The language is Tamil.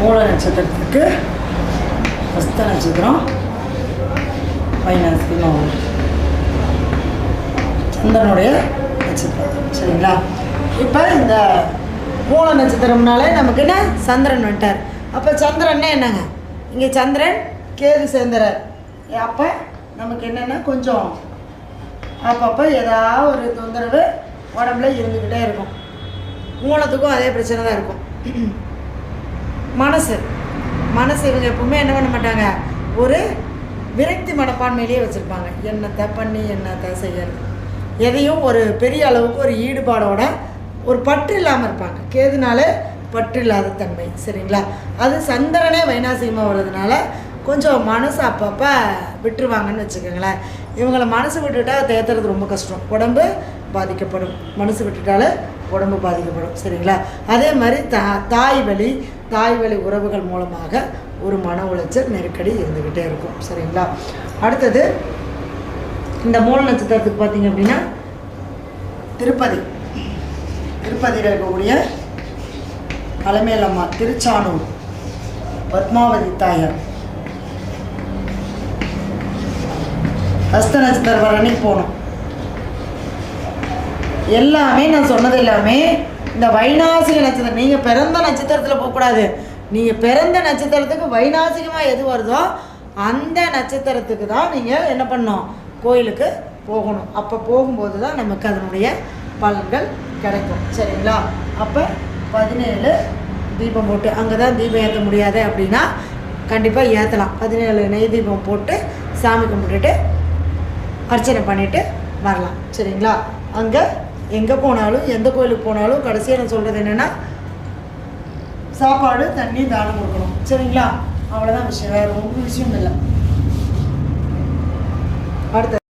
மூல நட்சத்திரத்துக்கு ஹஸ்த நட்சத்திரம். வைநாசிகமாக சந்திரனுடைய நட்சத்திரம். சரிங்களா? இப்போ இந்த மூல நட்சத்திரம்னாலே நமக்கு என்ன? சந்திரன் வந்துட்டார். அப்போ சந்திரன்னா என்னங்க? இங்கே சந்திரன் கேது சேர்ந்துறார். அப்போ நமக்கு என்னென்னா கொஞ்சம் அப்பப்போ ஏதாவது ஒரு தொந்தரவு உடம்புல இருந்துக்கிட்டே இருக்கும். மூலத்துக்கும் அதே பிரச்சனை தான் இருக்கும். மனசு. மனசு இவங்க எப்பவுமே என்ன பண்ண மாட்டாங்க? ஒரு விரக்தி மனப்பான்மையிலேயே வச்சுருப்பாங்க. என்னத்தை பண்ணி என்னத்தை செய்யறது? எதையும் ஒரு பெரிய அளவுக்கு ஒரு ஈடுபாடோட ஒரு பற்று இல்லாமல் இருப்பாங்க. கேதுனால பற்று இல்லாத தன்மை சரிங்களா? அது சந்திரனே வைநாசிகமாக வர்றதுனால கொஞ்சம் மனசு அப்பப்போ விட்டுருவாங்கன்னு வச்சுக்கோங்களேன். இவங்களை மனசு விட்டுட்டா தேத்துறது ரொம்ப கஷ்டம். உடம்பு பாதிக்கப்படும். மனசு விட்டுட்டாலே உடம்பு பாதிக்கப்படும் சரிங்களா? அதே மாதிரி தா தாய் வழி தாய் வழி உறவுகள் மூலமாக ஒரு மன உளைச்சல் நெருக்கடி இருந்துக்கிட்டே இருக்கும் சரிங்களா? அடுத்தது இந்த மூல நட்சத்திரத்துக்கு பார்த்தீங்க அப்படின்னா திருப்பதி. திருப்பதியில் இருக்கக்கூடிய அலமேலம்மா திருச்சானூர் பத்மாவதி தாயார். ஹஸ்த நட்சத்திரம் வர அன்னைக்கு போகணும். எல்லாமே நான் சொன்னது எல்லாமே இந்த வைநாசிக நட்சத்திரம். நீங்கள் பிறந்த நட்சத்திரத்தில் போகக்கூடாது. நீங்கள் பிறந்த நட்சத்திரத்துக்கு வைநாசிகமாக எது வருதோ அந்த நட்சத்திரத்துக்கு தான் நீங்கள் என்ன பண்ணணும்? கோயிலுக்கு போகணும். அப்போ போகும்போது தான் நமக்கு அதனுடைய பலன்கள் கிடைக்கும். சரிங்களா? அப்போ பதினேழு தீபம் போட்டு அங்கே தான் தீபம் ஏற்ற முடியாது அப்படின்னா கண்டிப்பாக ஏற்றலாம் பதினேழு நெய் தீபம் போட்டு சாமி கும்பிட்டுட்டு அர்ச்சனை பண்ணிவிட்டு வரலாம். சரிங்களா? அங்கே எங்கே போனாலும் எந்த கோயிலுக்கு போனாலும் கடைசியாக நான் சொல்கிறது என்னென்னா சாப்பாடு தண்ணி தானம் கொடுக்கணும். சரிங்களா? அவ்வளோதான் விஷயம். வேறு ஒன்றும் விஷயம் இல்லை. அடுத்த